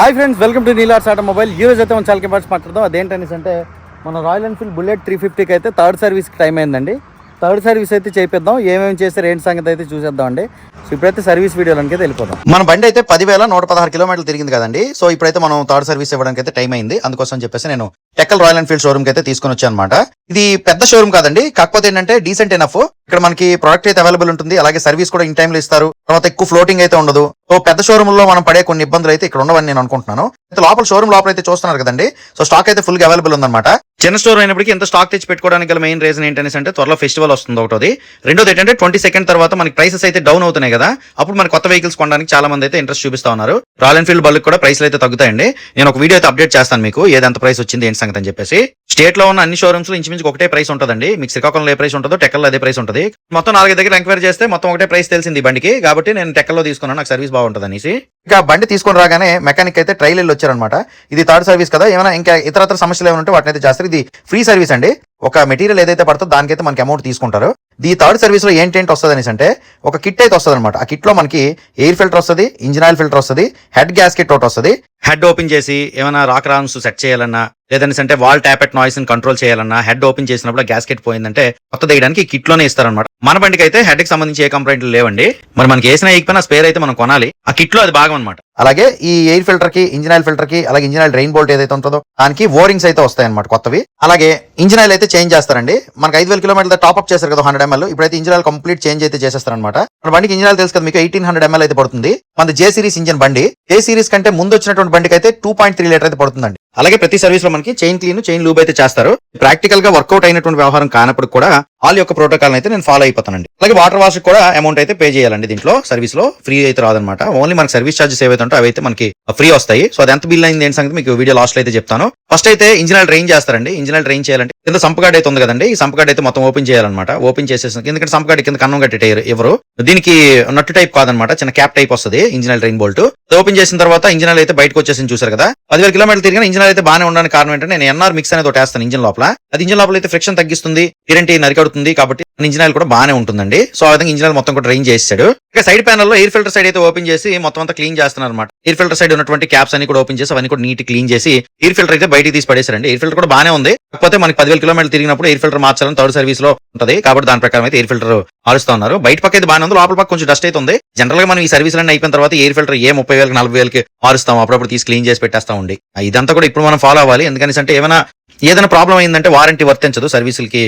Hi friends welcome to Neelars automobile ఈ రోజు అయితే మనం చాలా కెపాట్స్ మాట్లాడదాం. అదేంటనేసి అంటే మన రాయల్ ఎన్ఫీల్డ్ బుల్లెట్ త్రీ ఫిఫ్టీకి అయితే థర్డ్ సర్వీస్కి టైం అయిందండి. థర్డ్ సర్వీస్ అయితే చేపిద్దాం. ఏమేమి చేస్తే ఏంటి సంగతి అయితే చూసేద్దాం అండి. సో ఇప్పుడైతే సర్వీస్ వీడియోలకి అయితే వెళ్ళిపోదాం. మన బండి అయితే పదివేల నూట పదహారు కిలోమీటర్లు తిరిగింది కదండి. సో ఇప్పుడైతే మనం థర్డ్ సర్వీస్ ఇవ్వడానికి అయితే టైం అయింది. అందుకోసం చెప్పేసి నేను టెక్కల్ రాయల్ ఎన్ఫీల్డ్ షోరూమ్ అయితే తీసుకొని వచ్చాను అనమాట ఇది పెద్ద షోరూమ్ కాదండి. కాకపోతే ఏంటంటే డీసెంట్ ఎనఫ్ ఇక్కడ మనకి ప్రొడక్ట్ అయితే అవైలబుల్ ఉంటుంది. అలాగే సర్వీస్ కూడా ఇన్ టైంలో ఇస్తారు. తర్వాత ఎక్కువ ఫ్లోటింగ్ అయితే ఉండదు. సో పెద్ద షోరూమ్లో మనం పడే కొన్ని ఇబ్బందులు అయితే ఇక్కడ ఉండవని నేను అనుకుంటున్నాను. అయితే లోపల షోరూమ్ లోపల అయితే చూస్తున్నారు కదండి. సో స్టాక్ అయితే ఫుల్గా అవైలబుల్ ఉందన్నమాట. చిన్న స్టోర్ అయినప్పటికీ ఎంత స్టాక్ తెచ్చి పెట్టుకోవడానికి గల మెయిన్ రీజన్ ఏంటనేసి అంటే త్వరలో ఫెస్టివల్ వస్తుంది ఒకటోది. రెండోది ఏంటంటే ట్వంటీ సెకండ్ తర్వాత మనకి ప్రైసెస్ అయితే డౌన్ అవుతున్నాయి కదా. అప్పుడు మన కొత్త వెహికల్స్ కొనడానికి చాలా మంది అయితే ఇంట్రెస్ట్ చూపిస్తా ఉన్నారు. రాయల్ ఎన్ఫీల్డ్ బల్క్ కూడా ప్రైస్లు అయితే తగ్గుతాయండి. నేను ఒక వీడియో అయితే అప్డేట్ చేస్తాను మీకు ఏది ఎంత ప్రైస్ వచ్చింది ఏంటి సంగతి అని చెప్పేసి. స్టేట్లో ఉన్న అన్ని షోరూమ్స్లో ఇంచుమించు ఒకటే ప్రైస్ ఉంటుందండి. మీకు శ్రీకాకుళంలో ఏ ప్రైస్ ఉంటుందో టెక్కల్లో అదే ప్రైస్ ఉంటుంది. మొత్తం నాలుగు దగ్గర ఎంక్వైరీ చేస్తే మొత్తం ఒకటే ప్రైస్ తెలిసింది బండికి. కాబట్టి నేను టెక్కల్లో తీసుకున్నాను నాకు సర్వీస్ బాగుంటుంది అనేసి ఇంకా బండి తీసుకొని రాగానే మెకానిక్ అయితే ట్రైల్ వెళ్ళి వచ్చారనమాట. ఇది థర్డ్ సర్వీస్ కదా ఏమైనా ఇంకా ఇతరత్ర సమస్యలు ఏమైనా ఉంటే వాటిని అయితే చేస్తారు ఇది ఫ్రీ సర్వీస్ అండి. ఒక మెటీరియల్ ఏదైతే పడుతుందో దానికైతే మనకి అమౌంట్ తీసుకుంటారు. ఈ థర్డ్ సర్వీస్లో ఏంటేంటి వస్తుంది అనేసి అంటే ఒక కిట్ అయితే వస్తుంది అనమాట ఆ కిట్లో మనకి ఎయిర్ ఫిల్టర్ వస్తుంది ఇంజిన్ ఆయిల్ ఫిల్టర్ వస్తుంది హెడ్ గ్యాస్ కిట్ ఒకటి వస్తుంది. హెడ్ ఓపెన్ చేసి ఏమైనా రాక్ రామ్స్ సెట్ చేయాలన్నా లేదనేసి అంటే వాల్ ట్యాపెట్ నాయిస్ని కంట్రోల్ చేయాలన్నా హెడ్ ఓపెన్ చేసినప్పుడు గ్యాస్కెట్ పోయిందంటే కొత్త తీయడానికి కిట్లోనే ఇస్తారనమాట మన బండికి అయితే హెడ్కి సంబంధించి ఏ కంప్లైంట్లు లేవండి. మరి మనకి వేసిన వేయకపోయినా స్పేర్ అయితే మనం కొనాలి. ఆ కిట్లో అది భాగం అనమాట అలాగే ఈ ఎయిర్ ఫిల్టర్కి ఇంజిన్ ఆయిల్ ఫిల్టర్కి అలాగే ఇంజిన్ ఆయిల్ డ్రైన్ బోల్ట్ ఏదైతే ఉంటుందో దానికి ఓరింగ్స్ అయితే వస్తాయి అనమాట కొత్తవి. అలాగే ఇంజిన్ ఆయిల్ అయితే చేంజ్ చేస్తారండి. మనకి ఐదు వేల కిలోమీటర్ల టాప్ అప్ చేస్తారు కదా హండ్రెడ్ ఎంఎల్ ఇప్పుడైతే ఇంజిన్ ఆయిల్ కంప్లీట్ చేంజ్ అయితే చేసేస్తారనమాట మన బండికి ఇంజిన్ ఆయిల్ తెలుసు కదా మీకు ఎయిటీన్ హండ్రెడ్ అలాగే ప్రతి సర్వీస్లో మనకి చైన్ క్లీన్ చైన్ లూబ్ అయితే చేస్తారు. ప్రాక్టికల్గా వర్కౌట్ అయినటువంటి వ్యవహారం కానప్పుడు కూడా వాళ్ళ యొక్క ప్రోటోకాల్ అయితే నేను ఫాలో అయిపోతానండి. అలాగే వాటర్ వాష్ కూడా అమౌంట్ అయితే పే చేయాలండి దీంట్లో. సర్వీస్లో ఫ్రీ అయితే రాదనమాట. ఓన్లీ మనకి సర్వీస్ చార్జెస్ ఏవైతే ఉంటాయో అవైతే మనకి ఫ్రీ వస్తాయి. సో అది ఎంత బిల్ అయింది ఏంటి సంగతి మీకు వీడియో లాస్ట్లో అయితే చెప్తాను. ఫస్ట్ అయితే ఇంజిన్ ట్రైన్ చేస్తారండి. ఇంజిన్ ట్రైన్ చేయాలంటే కింద సంపగాడ్ అయితే ఉంది కదండి. ఈ సంపగాడ్ అయితే మొత్తం ఓపెన్ చేయాలన్నమాట. ఓపెన్ చేసేసిన ఎందుకంటే సంపగాడ్ కింద కన్నం కట్టి ఎవరు? దీనికి నట్టు టైప్ కాదనమాట. చిన్న క్యాప్ టైప్ వస్తుంది ఇంజిన్ ట్రైన్ బోల్ట్. ఓపెన్ చేసిన తర్వాత ఇంజిన్ అయితే బయటకు వచ్చేసి చూసారు కదా. పదివేల కిలోమీటర్లు తిరిగిన ఇంజినల్ అయితే బాగానే ఉండడానికి కారణం ఏంటంటే నేను ఎన్ఆర్ మిక్స్ అనేది ఒకటి వేస్తాను ఇంజిన్ లోపల. అది ఇంజిన్ లోపల అయితే ఫ్రిక్షన్ తగ్గిస్తుంది. కరెంట్ పడుతుంది కాబట్టి ఇంజిన్ ఆయిల్ కూడా బాగానే ఉంటుందండి. సో ఆ విధంగా ఇంజిన్ ఆయిల్ మొత్తం కూడా డ్రైన్ చేసాడు ఇక సైడ్ ప్యానల్లో ఎయిర్ ఫిల్టర్ సైడ్ అయితే ఓపెన్ చేసి మొత్తం అంతా క్లీన్ చేస్తున్నారు అనమాట ఎయిర్ ఫిల్టర్ సైడ్ ఉన్నటువంటి క్యాప్స్ అన్ని కూడా ఓపెన్ చేసి అవన్నీ కూడా నీట్ క్లీన్ చేసి ఎయిర్ ఫిల్టర్ అయితే బయటికి తీసి పడేసారండి ఎయిర్ ఫిల్టర్ కూడా బాగానే ఉంది. కాకపోతే మనకి పదివేల కిలోమీటర్లు తిరిగినప్పుడు ఎయిర్ ఫిల్టర్ మార్చాలని థర్డ్ సర్వీస్లో ఉంటుంది. కాబట్టి దాని ప్రకారం అయితే ఎయిర్ ఫిల్టర్ మారుస్తా ఉన్నారు. బయట పక్క అయితే బాగానే ఉంది. లోపల పక్క కొంచెం డస్ట్ అయితే ఉంది. జనరల్గా మనం ఈ సర్వీస్ అన్ని అయిపోయిన తర్వాత ఎయిర్ ఫిల్టర్ ఏ ముప్పై వేలకి నలభై వేలకి మారుస్తాం అప్పుడప్పుడు తీసి క్లీన్ చేసి పెట్టేస్తా ఉండి. ఇదంతా కూడా ఇప్పుడు మనం ఫాలో అవ్వాలి. ఎందుకని అంటే ఏమైనా ఏదైనా ప్రాబ్లం అయిందంటే వారంటీ వర్తించదు. సర్వీసులకి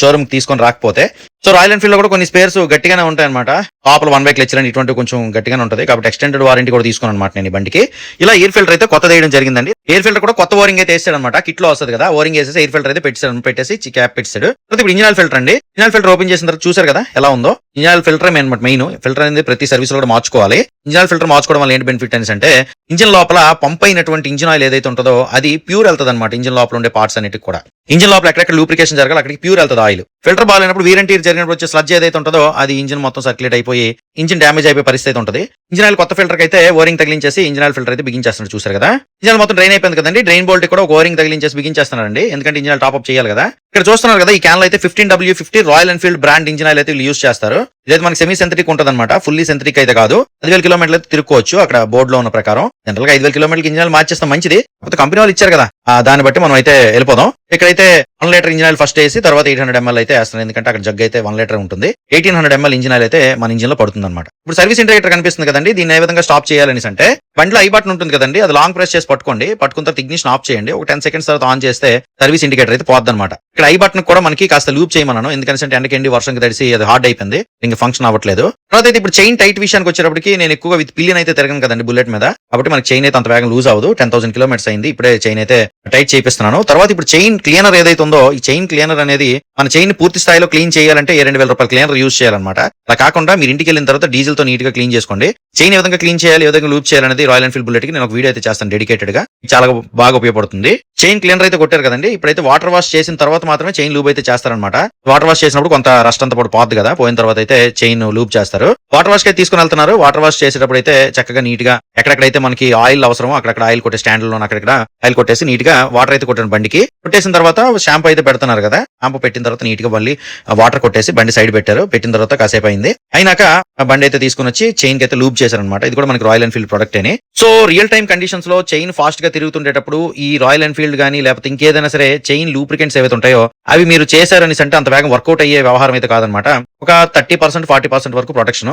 షోరూమ్ తీసుకొని రాకపోతే సో రాయల్ ఎన్ఫీల్డ్లో కూడా కొన్ని స్పేర్స్ గట్టిగానే ఉంటాయి అనమాట లోపల వన్ బైక్ లెచ్చర్ ఇటువంటి కొంచెం గట్టిగానే ఉంటుంది. కాబట్టి ఎక్స్టెండెడ్ వారంటీ కూడా తీసుకుని అనమాట నేను ఈ బండికి. ఇలా ఎయిర్ ఫిల్టర్ అయితే కొత్త వేయడం జరిగిందండి. ఎయిర్ ఫిల్టర్ కూడా కొత్త ఓరింగ్ అయితే వేసాడు అనమాట కిట్లో వస్తుంది కదా. ఓరింగ్ వేసేసి ఎయిర్ ఫిల్టర్ అయితే పెట్టాడు పెట్టేసి క్యాప్ పెట్టాడు తర్వాత ఇప్పుడు ఇంజిన్ ఆయిల్ ఫిల్టర్ అండి. ఇంజిన్ ఆయిల్ ఫిల్టర్ ఓపెన్ చేసిన తర్వాత చూసారు కదా ఎలా ఉందో? ఇంజిన్ ఆయిల్ ఫిల్టర్ అనమాట మెయిన్ ఫిల్టర్ అనేది ప్రతి సర్వీస్లో కూడా మార్చుకోవాలి. ఇంజిన్ ఆయిల్ ఫిల్టర్ మార్చుకోవడం వల్ల ఏంటి బెనిఫిట్ అనేసి అంటే ఇంజిన్ లోపల పంప్ అయినటువంటి ఇంజిన్ ఆయిల్ ఏదైతే ఉంటుందో అది ప్యూర్ వెళ్తుంది అనమాట ఇంజిన్ లోపల ఉండే పార్ట్స్ అన్నిటికి కూడా. ఇంజిన్ లోపల ఎక్కడెక్కడ లూప్రికేషన్ జరగాలి అక్కడికి ప్యూర్ వెళ్తుంది ఆయిల్ ఫిల్టర్ బాగాలేనప్పుడు వీరంటీర్ జరిగినప్పుడు వచ్చే స్లజ్ ఏదైతే ఉంటుందో అది ఇంజిన్ మొత్తం సర్క్యులేట్ అయిపోయి ఇంజిన్ డ్యామేజ్ అయిపోయే పరిస్థితి ఉంటుంది. ఇంజిన్ ఆయిల్ కొత్త ఫిల్టర్ అయితే ఓరింగ్ తగిలించేసి ఇంజిన్ ఆయిల్ ఫిల్టర్ అయితే బిగించేస్తున్నారు చూసారు కదా? ఇంజిన్ మొత్తం డ్రైన్ అయిపోయింది కదండి. డ్రైన్ బోల్ట్ కూడా ఒక ఓరింగ్ తగిలించేసి బిగించేస్తున్నారండి ఎందుకంటే ఇంజిన్ టాప్ అప్ చేయాలి కదా. ఇక్కడ చూస్తున్నారు కదా ఈ క్యాన్ అయితే fifteen W fifty Royal Enfield brand engine oil అయితే యూస్ చేస్తారు. ఇదైతే మనకి సెమీ సెంట్రిక్ ఉంటుంది అనమాట ఫుల్లీ సెంట్రిక్ అయితే కాదు. పదివేల కిలోమీటర్లు అయితే తిరుక్కోవచ్చు అక్కడ బోర్డు లో ఉన్న ప్రకారం. జనరల్గా ఐదు వేల కిలోమీటర్కి ఇంజిన్ ఆయిల్ మార్చేస్తాం మంచిది. కొత్త కంపెనీ వాళ్ళు ఇచ్చారు కదా. దాన్ని బట్టి మనం అయితే వెళ్ళిపోదాం. ఇక్కడ అయితే one litre engine oil first వేసి తర్వాత ఎయిట్ హండ్రెడ్ ఎంఎల్ అయితే వేస్తాను. ఎందుకంటే అక్కడ జగ్ అయితే వన్ లీటర్ ఉంటుంది. Eighteen hundred ML engine oil అయితే మన ఇంజిన్లో పడుతుంది అనమాట ఇప్పుడు సర్వీస్ ఇండికేటర్ కనిపిస్తుంది కదండి. దీన్ని ఏ విధంగా స్టాప్ చేయాలని అంటే బండిలో ఐ బటన్ ఉంటుంది కదండి అది లాంగ్ ప్రెస్ చేసి పట్టుకోండి పట్టుకున్న తర్వాత ఇగ్నిషన్ ఆఫ్ చేయండి ఒక టెన్ సెకండ్స్ తర్వాత ఆన్ చేస్తే సర్వీస్ ఇండికేటర్ అయితే పోద్ది అనమాట ఇక్కడ ఐ బటన్ కూడా మనకి కాస్త లూప్ చేయమన్నాను ఎందుకంటే ఎండకెండి వర్షంకి తడిసి అది హార్డ్ అయిపోయింది ఇంకా ఫంక్షన్ అవ్వట్లేదు. తర్వాత అయితే ఇప్పుడు చైన్ టైట్ విషయానికి వచ్చేటప్పటికి నేను ఎక్కువగా విత్ పిల్లియన్ అయితే తిరగను కదండి బుల్లెట్ మీద కాబట్టి మనకి చైన్ అయితే అంత వేగం లూజ్ అవ్వదు టెన్ థౌసండ్ కిలోమీటర్స్ అయింది ఇప్పుడే చైన్ అయితే టైట్ చేపిస్తున్నాను. తర్వాత ఇప్పుడు చైన్ క్లీనర్ ఏదైతే ఉందో ఈ చైన్ క్లీనర్ అనేది మన చైన్ పూర్తి స్థాయిలో క్లీన్ చేయాలంటే రెండు వేల రూపాయల క్లీనర్ యూజ్ చేయాలన్నమాట. అలా కాకుండా మీరు ఇంటికి వెళ్ళిన తర్వాత డీజిల్తో నీట్గా క్లీన్ చేసుకోండి. చైన్ ఏ విధంగా క్లీన్ చేయాలి ఏ విధంగా లూప్ చేయాలనేది రాయల్ ఎన్ఫీల్డ్ బుల్లెట్కి నేను ఒక వీడియో అయితే చేస్తాను డెడికేటెడ్గా. చాలా బాగా ఉపయోగపడుతుంది. చైన్ క్లీనర్ అయితే కొట్టారు కదండి. ఇప్పుడైతే వాటర్ వాష్ చేసిన తర్వాత మాత్రమే చైన్ లూప్ అయితే చేస్తారనమాట వాటర్ వాష్ చేసినప్పుడు కొంత రస్ట్ అంతా కూడా పోద్ది కదా. పోయిన తర్వాత అయితే చైన్ లూప్ చేస్తారు. వాటర్ వాష్కి తీసుకుని వెళ్తున్నారు. వాటర్ వాష్ చేసేటప్పుడు అయితే చక్కగా నీట్గా ఎక్కడెక్కడైతే మనకి ఆయిల్ అవసరమో అక్కడక్కడ ఆయిల్ కొట్టే స్టాండ్లో అక్కడక్కడ ఆయిల్ కొట్టేసి నీట్గా వాటర్ అయితే కొట్టాను బండికి. కొట్టేసిన తర్వాత షాంపూ అయితే పెడుతున్నారు కదా. షాంపూ పెట్టిన తర్వాత నీట్గా మళ్ళీ వాటర్ కొట్టేసి బండి సైడ్ పెట్టారు. పెట్టిన తర్వాత కాసేపు అయింది. అయినాక బండి అయితే తీసుకుని వచ్చి చైన్కి అయితే లూప్ చేశారనమాట ఇది కూడా మనకి రాయల్ ఎన్ఫీల్డ్ ప్రొడక్ట్ అని సో రియల్ టైం కండిషన్స్లో చైన్ ఫాస్ట్గా తిరుగుతుండేటప్పుడు ఈ రాయల్ ఎన్ఫీల్డ్ గానీ లేకపోతే ఇంకేదైనా సరే చైన్ లూప్రికెంట్స్ ఏవైతే ఉంటాయో అవి మీరు చేశారని అంటే అంత వేగం వర్కౌట్ అయ్యే వ్యవహారం అయితే కాదనమాట ఒక థర్టీ పర్సెంట్ ఫార్టీ పర్సెంట్ వరకు ప్రొటెక్షన్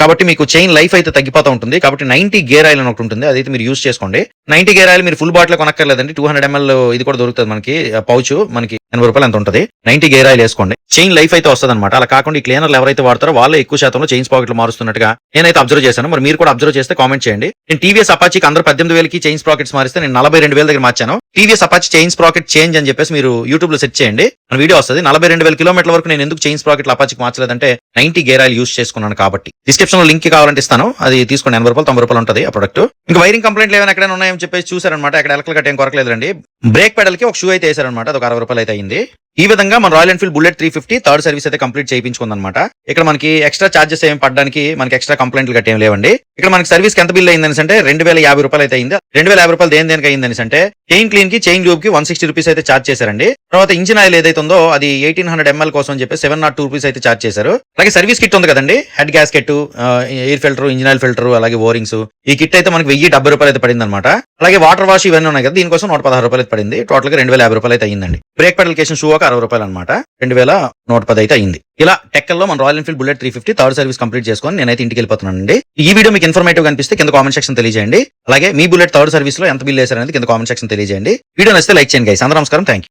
కాబట్టి మీకు చైన్ లైఫ్ అయితే తగ్గిపోతూ ఉంటుంది. కాబట్టి నైన్టీ గేర్ ఆయిల్ అని ఒకటి ఉంటుంది. అదైతే మీరు యూస్ చేసుకోండి. నైన్టీ గేర్ ఆయిల్ మీరు ఫుల్ బాటిల్ కొనక్కర్లేదండి. టూ హండ్రెడ్ ఎంఎల్ ఇది కూడా దొరుకుతుంది మనకి. పౌచ్ మనకి ఎనభై రూపాయలు ఎంత ఉంటుంది? నైన్టీ గేర్ ఆయిల్ వేసుకోండి. చైన్ లైఫ్ అయితే వస్తుంది అనమాట అలా కాకుండా ఈ క్లీనర్లు ఎవరైతే వాడతారో వాళ్ళు ఎక్కువ శాతంలో చైన్స్ పాకెట్లు మారుస్తున్నట్టుగా నేనైతే అబ్జర్వ్ చేశాను. మరి మీరు కూడా అబ్జర్వ్ చేస్తే కామెంట్ చేయండి. నేను టీవీఎస్ అపాచికి అందరూ పద్దెనిమిది వేలకి చైన్స్ ప్రాకెట్స్ మారిస్తే నేను నలభై రెండు వేల దగ్గర మార్చాను. TVS Apache chain sprocket change అని చెప్పేసి మీరు యూట్యూబ్లో సెర్చ్ చేయండి. మన వీడియో వస్తుంది. నలభై రెండు వేల కిలోమీటర్ల వరకు నేను ఎందుకు చైన్స్ ప్రాకెట్లు అపాచికి మార్చలేదంటే నైన్టీ గేర్ ఆయిల్ యూస్ చేసుకున్నాను కాబట్టి. డిస్క్రిప్షన్లో లింక్ కావాలంటే ఇస్తాను. అది తీసుకోండి. ఎనభై రూపాయలు తొంభై రూపాయలు ఉంటుంది ఆ ప్రొడక్ట్. ఇంకా వైరింగ్ కంప్లైంట్లు ఏమైనా ఎక్కడైనా ఉన్నాయని చెప్పేసి చూసారనమాట అక్కడ ఎలకలు కట్టేం కొరకలేదండి బ్రేక్ పెడల్కి ఒక షూ అయితే వేసారనమాట అది ఒక అరవై రూపాయలు అయితే అయింది. ఈ విధంగా మన Royal Enfield Bullet three fifty third service అయితే కంప్లీట్ చేయించుకుందనమాట ఇక్కడ మనకి ఎక్స్ట్రా చార్జెస్ ఏమి పడడానికి మనకి ఎక్స్ట్రా కంప్లైంట్లు గట్టి ఏం లేవండి. ఇక్కడ మనకి సర్వీస్ ఎంత బిల్ అయిందని అంటే రెండు వేల యాభై రూపాయలు అయితే అయింది. రెండు వేల యాభై రూపాయలు దేని దేనికి అయిందని అంటే చైన్ క్లీన్కి చైన్ లూబ్కి వన్ సిక్స్టీ రూపీస్ అయితే చార్జ్ చేశారండి. తర్వాత ఇంజిన్ ఆయిల్ ఏదైతే ఉందో అది ఎయిటీన్ హండ్రెడ్ ఎంఎల్ కోసం అని చెప్పి సెవెన్ నాట్ టూ రూపీస్ అయితే చార్జ్ చేశారు. అలాగే సర్వీస్ కిట్ ఉంది కదండి. Head gas kit air filter engine oil filter అలాగే ఓరింగ్స్ ఈ కిట్ అయితే మనకి వెయ్యి డెబ్బై రూపాయలు అయితే పడింది అనమాట అలాగే వాటర్ వాష్ ఇవన్నీ ఉన్నాయి కదా దీనికోసం నూట పదహారు రూపాయలు అయితే పడింది. టోటల్గా రెండు వేల యాభై రూపాయలు అయితే అయిందండి. బ్రేక్ పెడల్కేషన్ షూ ఒక అరవై రూపాయలు అనమాట రెండు వేల నూట పది అయితే అయింది. ఇలా టెక్కల్లో మన Royal Enfield Bullet three fifty third service complete చేసుకొని నేనైతే ఇంటికి వెళ్ళిపోతున్నానండి. ఈ వీడియో మీకు ఇన్ఫర్మేటివ్ అనిపిస్తే కింద కామెంట్ సెక్షన్ తెలియజేయండి. అలాగే మీ బుల్లెట్ థర్డ్ సర్వీస్లో ఎంత బిల్ వేసారనేది కింద కామెంట్ సెక్షన్ తెలియజేయండి. వీడియో నచ్చితే లైక్ చేయండి గైస్ అందరూ నమస్కారం. థ్యాంక్